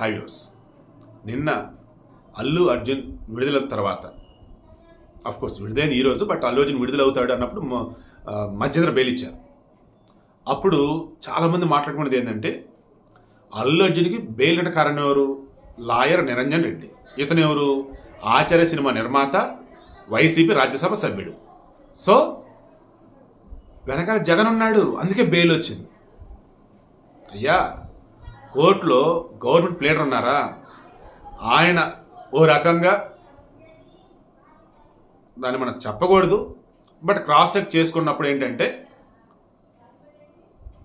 హైవ్యూస్ నిన్న అల్లు అర్జున్ విడుదల తర్వాత. అఫ్ కోర్స్ విడుదలైంది ఈరోజు బట్ అల్లు అర్జున్ విడుదలవుతాడు అన్నప్పుడు మధ్యంతర బెయిల్ ఇచ్చారు. అప్పుడు చాలామంది మాట్లాడుకున్నది ఏంటంటే అల్లు అర్జున్కి బెయిల్ అంటే కారణం ఎవరు? లాయర్ నిరంజన్ రెడ్డి. ఇతను ఎవరు? ఆచార్య సినిమా నిర్మాత వైసీపీ రాజ్యసభ సభ్యుడు. సో వెనకాల జగన్ ఉన్నాడు అందుకే బెయిల్ వచ్చింది. అయ్యా కోర్టులో గవర్నమెంట్ ప్లేయర్ ఉన్నారా ఆయన ఓ రకంగా దాన్ని మనం చెప్పకూడదు బట్ క్రాస్ చెక్ చేసుకున్నప్పుడు ఏంటంటే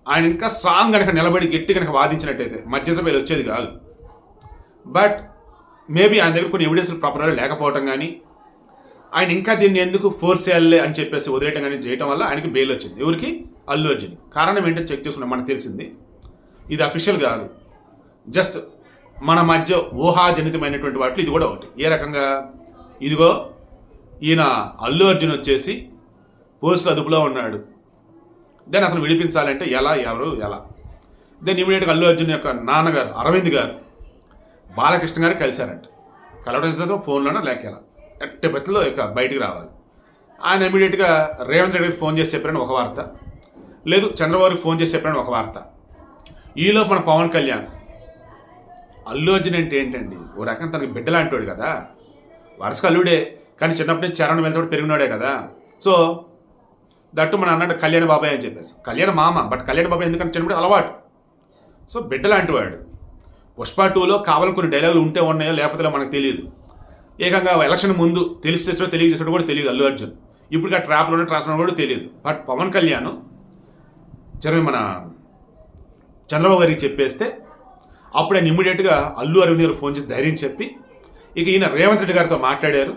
ఆయన ఇంకా స్ట్రాంగ్ కనుక నిలబడి గట్టి కనుక వాదించినట్టయితే మధ్యలో బెయిల్ వచ్చేది కాదు. బట్ మేబీ ఆయన దగ్గర కొన్ని ఎవిడెన్స్లు ప్రాపర్గా లేకపోవటం కానీ ఆయన ఇంకా దీన్ని ఎందుకు ఫోర్స్ చేయాలి అని చెప్పేసి వదిలేయటం కానీ చేయటం వల్ల ఆయనకి బెయిల్ వచ్చింది. ఎవరికి? అల్లు అర్జున్ కారణం ఏంటో చెక్ చేసుకున్నాం మనకు తెలిసింది. ఇది అఫీషియల్ కాదు. జస్ట్ మన మధ్య ఊహాజనితమైనటువంటి వాటిలో ఇది కూడా ఒకటి. ఏ రకంగా? ఇదిగో ఈయన అల్లు అర్జున్ వచ్చేసి పోలీసులు అదుపులో ఉన్నాడు. దెన్ అతను విడిపించాలంటే ఎలా ఎవరు ఎలా? దెన్ ఇమీడియట్గా అల్లు అర్జున్ యొక్క నాన్నగారు అరవింద్ గారు బాలకృష్ణ గారు కలిశారంట. కలవడం చేసిన ఫోన్లోనే లేక ఎలా? ఎట్టి బతిలో ఇక బయటికి రావాలి. ఆయన ఇమీడియట్గా రేవంత్ రెడ్డికి ఫోన్ చేసి చెప్పారని ఒక వార్త. లేదు చంద్రబాబుకి ఫోన్ చేసి చెప్పారని ఒక వార్త. ఈలోపు మన పవన్ కళ్యాణ్ అల్లు అర్జున్ అంటే ఏంటండి? ఓ రకం తనకి లాంటివాడు కదా. వరుస అల్లుడే కానీ చిన్నప్పటి నుంచి చరణ్ వెళ్తాడు పెరిగినాడే కదా. సో దట్టు మన అన్నాడు కళ్యాణ బాబాయ్ అని చెప్పేసి. కళ్యాణ మామ బట్ కళ్యాణ బాబాయ్ ఎందుకంటే చిన్నప్పుడు అలవాటు. సో బిడ్డ లాంటివాడు. పుష్ప టూలో కావాలని కొన్ని డైలాగులు ఉంటే ఉన్నాయో లేకపోతే మనకు తెలియదు. ఏకంగా ఎలక్షన్ ముందు తెలిసి చేసాడో తెలియజేసాడో కూడా తెలియదు అల్లు అర్జున్. ఇప్పుడు ఆ ట్రాప్లోనే ట్రాన్స్ఫర్ కూడా తెలియదు. బట్ పవన్ కళ్యాణ్ చిన్న మన చంద్రబాబు గారికి చెప్పేస్తే అప్పుడు ఆయన ఇమ్మీడియట్గా అల్లు అరవింద్ గారు ఫోన్ చేసి ధైర్యం చెప్పి ఇక ఈయన రేవంత్ రెడ్డి గారితో మాట్లాడారు.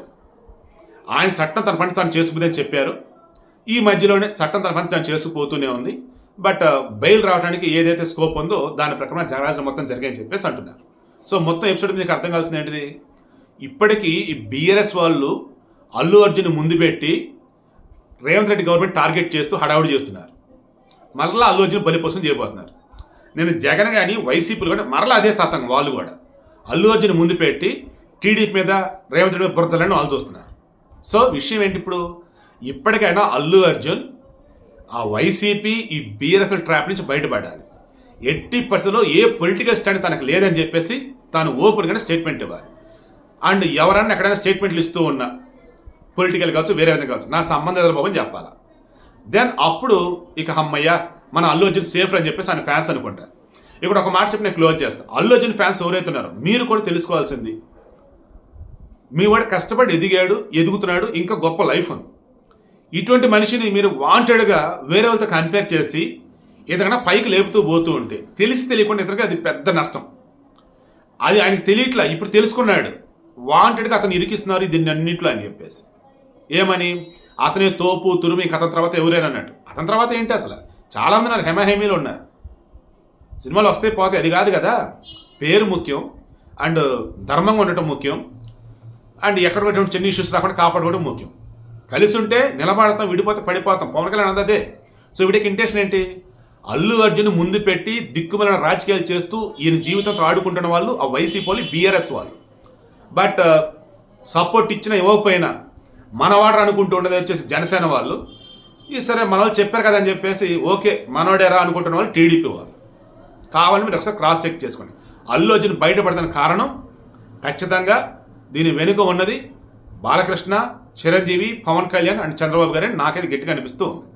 ఆయన చట్టం తన పని తాను చేసుకుందని చెప్పారు. ఈ మధ్యలోనే చట్టం తన పని తాను చేసుకుపోతూనే ఉంది. బట్ uh, బెయిల్ రావడానికి ఏదైతే స్కోప్ ఉందో దాని ప్రకారం జగరాజు మొత్తం జరిగాయని చెప్పేసి అంటున్నారు. సో మొత్తం ఎపిసోడ్ మీకు అర్థం కావాల్సింది ఏంటిది? ఇప్పటికీ ఈ బీఆర్ఎస్ వాళ్ళు అల్లు అర్జున్ ముందు పెట్టి రేవంత్ రెడ్డి గవర్నమెంట్ టార్గెట్ చేస్తూ హడావుడి చేస్తున్నారు. మరలా అల్లు అర్జున్ బలిపోసం చేయబోతున్నారు. నేను జగన్ కానీ వైసీపీలు కూడా మరలా అదే తతంగం వాళ్ళు కూడా. అల్లు అర్జున్ ముందు పెట్టి టీడీపీ మీద రేవంత్ రెడ్డి మీద బురదలని వాళ్ళు చూస్తున్నారు. సో విషయం ఏంటి ఇప్పుడు? ఇప్పటికైనా అల్లు అర్జున్ ఆ వైసీపీ ఈ బీఆర్ఎస్ఎల్ ట్రాప్ నుంచి బయటపడాలి. ఎట్టి పరిస్థితుల్లో ఏ పొలిటికల్ స్టాండ్ తనకు లేదని చెప్పేసి తాను ఓపెన్గానే స్టేట్మెంట్ ఇవ్వాలి. అండ్ ఎవరన్నా ఎక్కడైనా స్టేట్మెంట్లు ఇస్తూ ఉన్నా పొలిటికల్ కావచ్చు వేరే విధంగా కావచ్చు నా సంబంధం బాబు చెప్పాలా? దెన్ అప్పుడు ఇక అమ్మయ్య మన అల్లు అర్జున్ సేఫ్ అని చెప్పేసి ఆయన ఫ్యాన్స్ అనుకుంటారు ఇక్కడ ఒక మాట చెప్పి నేను క్లోజ్ చేస్తాను అల్లు అర్జున్ ఫ్యాన్స్ ఎవరైతే ఉన్నారో మీరు కూడా తెలుసుకోవాల్సింది. మీ వాడు కష్టపడి ఎదిగాడు ఎదుగుతున్నాడు ఇంకా గొప్ప లైఫ్ ఉంది. ఇటువంటి మనిషిని మీరు వాంటెడ్గా వేరే వాళ్ళతో కంపేర్ చేసి ఇతరన్నా పైకి లేపుతూ పోతూ ఉంటే తెలిసి తెలియకుండా ఇతనికి అది పెద్ద నష్టం. అది ఆయనకి తెలియట్లా ఇప్పుడు తెలుసుకున్నాడు. వాంటెడ్గా అతను ఇరికిస్తున్నారు దీన్ని అన్నింటిలో అని చెప్పేసి. ఏమని? అతనే తోపు తురుమి కథ తర్వాత ఎవరైనా అతని తర్వాత ఏంటి అసలు? చాలామంది నాకు హెమహేమీలు ఉన్నారు. సినిమాలు వస్తే పోతే అది కాదు కదా. పేరు ముఖ్యం అండ్ ధర్మంగా ఉండటం ముఖ్యం అండ్ ఎక్కడ పెట్టిన చిన్న ఇష్యూస్ రాకుండా కాపాడుకోవడం ముఖ్యం. కలిసి ఉంటే నిలబడతాం విడిపోతే పడిపోతాం. పవన్ కళ్యాణ్ అన్నదే సో వీడికి ఇంటెన్షన్ ఏంటి? అల్లు అర్జున్ ముందు పెట్టి దిక్కుమల రాజకీయాలు చేస్తూ ఈయన జీవితంతో ఆడుకుంటున్న వాళ్ళు ఆ వైసీపీ వాళ్ళు బీఆర్ఎస్ వాళ్ళు. బట్ uh, సపోర్ట్ ఇచ్చిన ఇవ్వకపోయినా మనవాడు అనుకుంటూ ఉండేది వచ్చేసి జనసేన వాళ్ళు. ఈ సరే మన వాళ్ళు చెప్పారు కదా అని చెప్పేసి ఓకే మనోడేరా అనుకుంటున్న వాళ్ళు టీడీపీ వాళ్ళు. కావాలని మీరు ఒకసారి క్రాస్ చెక్ చేసుకోండి. అల్లు అర్జున్ బయటపడతాన కారణం ఖచ్చితంగా దీని వెనుక ఉన్నది బాలకృష్ణ చిరంజీవి పవన్ కళ్యాణ్ అండ్ చంద్రబాబు గారే నాకైతే గట్టిగా అనిపిస్తూ ఉంది.